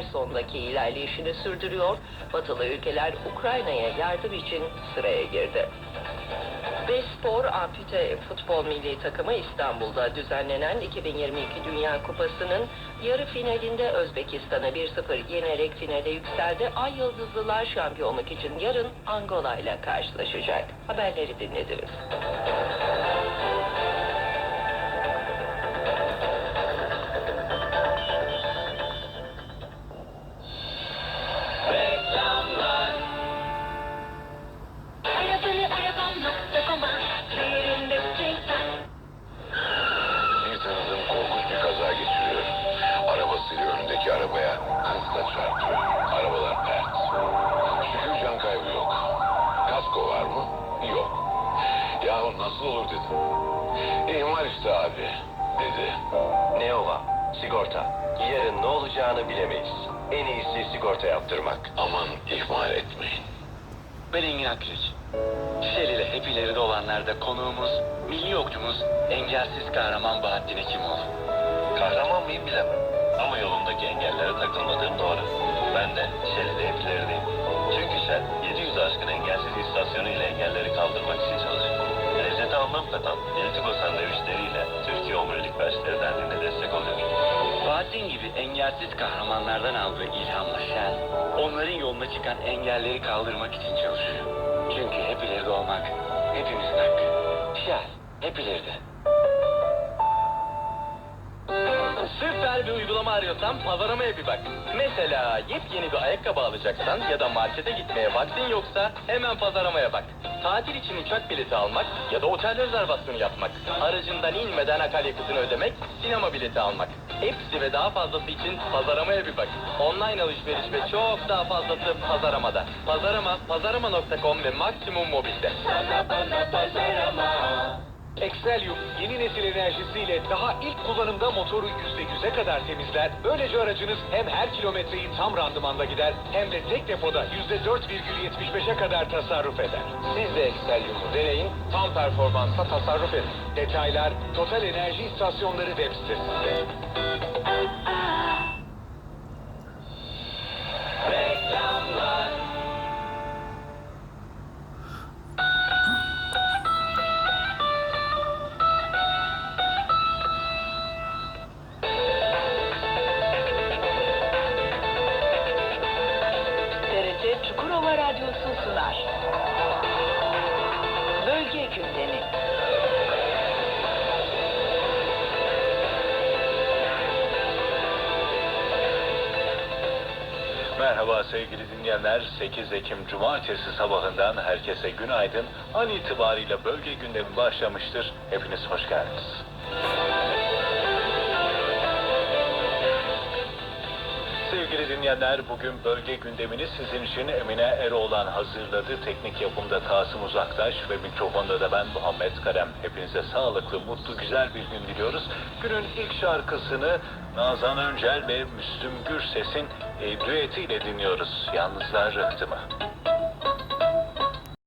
Herson'daki ilerleyişini sürdürüyor, batılı ülkeler Ukrayna'ya yardım için sıraya girdi. Ve Spor Ampute Futbol Milli Takımı İstanbul'da düzenlenen 2022 Dünya Kupası'nın yarı finalinde Özbekistan'ı 1-0 yenerek finale yükseldi. Ay Yıldızlılar şampiyonluk için yarın Angola ile karşılaşacak. Haberleri dinlediniz. Olur dedim. İhmal işte abi dedi. Ne ola? Sigorta. Yarın ne olacağını bilemeyiz. En iyisi sigorta yaptırmak. Aman ihmal etmeyin. Ben Engin Akgüz. Şel ile hep ileride olanlarda konuğumuz, milli okçumuz, engelsiz kahraman Bahattin Hekimoğlu. Kahraman mıyım bilemem. Ama yolundaki engellere takılmadığım doğru. Ben de Shell'de hep ilerideyim. Çünkü Shell 700 aşkın engelsiz istasyonu ile engelleri kaldırmak için çalışıyor. Anlam katan Eltigo sandviçleriyle Türkiye Omurilik Felçleri Derneği'ne destek oluyor. Bahattin gibi engelsiz kahramanlardan aldığı ilhamla Şel, onların yoluna çıkan engelleri kaldırmak için çalışıyor. Çünkü hep ileride olmak hepimizin hakkı. Şel, hep ileride. Süper bir uygulama arıyorsan panoramaya bir bak. Mesela yepyeni bir ayakkabı alacaksan ya da markete gitmeye vaktin yoksa hemen panoramaya bak. Tatil için uçak bileti almak ya da otel rezervasyonu yapmak. Aracından inmeden akaryakıtını ödemek, sinema bileti almak. Hepsi ve daha fazlası için panoramaya bir bak. Online alışveriş ve çok daha fazlası Pazarama'da. Pazarama, pazarama.com ve Maksimum Mobil'de. Excelium yeni nesil enerjisiyle daha ilk kullanımda motoru %100'e kadar temizler. Böylece aracınız hem her kilometreyi tam randımanda gider hem de tek depoda %4,75'e kadar tasarruf eder. Siz de Excelium'u deneyin, tam performansa tasarruf edin. Detaylar Total Enerji İstasyonları web sitesinde. Sunar. Bölge gündemi. Merhaba sevgili dinleyenler. 8 Ekim Cumartesi sabahından herkese günaydın. An itibariyle bölge gündemi başlamıştır. Hepiniz hoş geldiniz. Sevgili dinleyenler, bugün bölge gündemini sizin için Emine Eroğlan hazırladı. Teknik yapımda Kasım Uzaktaş ve mikrofonda da ben Muhammed Karem. Hepinize sağlıklı, mutlu, güzel bir gün diliyoruz. Günün ilk şarkısını Nazan Öncel ve Müslüm Gürses'in e, düetiyle dinliyoruz. Yalnızlar Rıhtımı.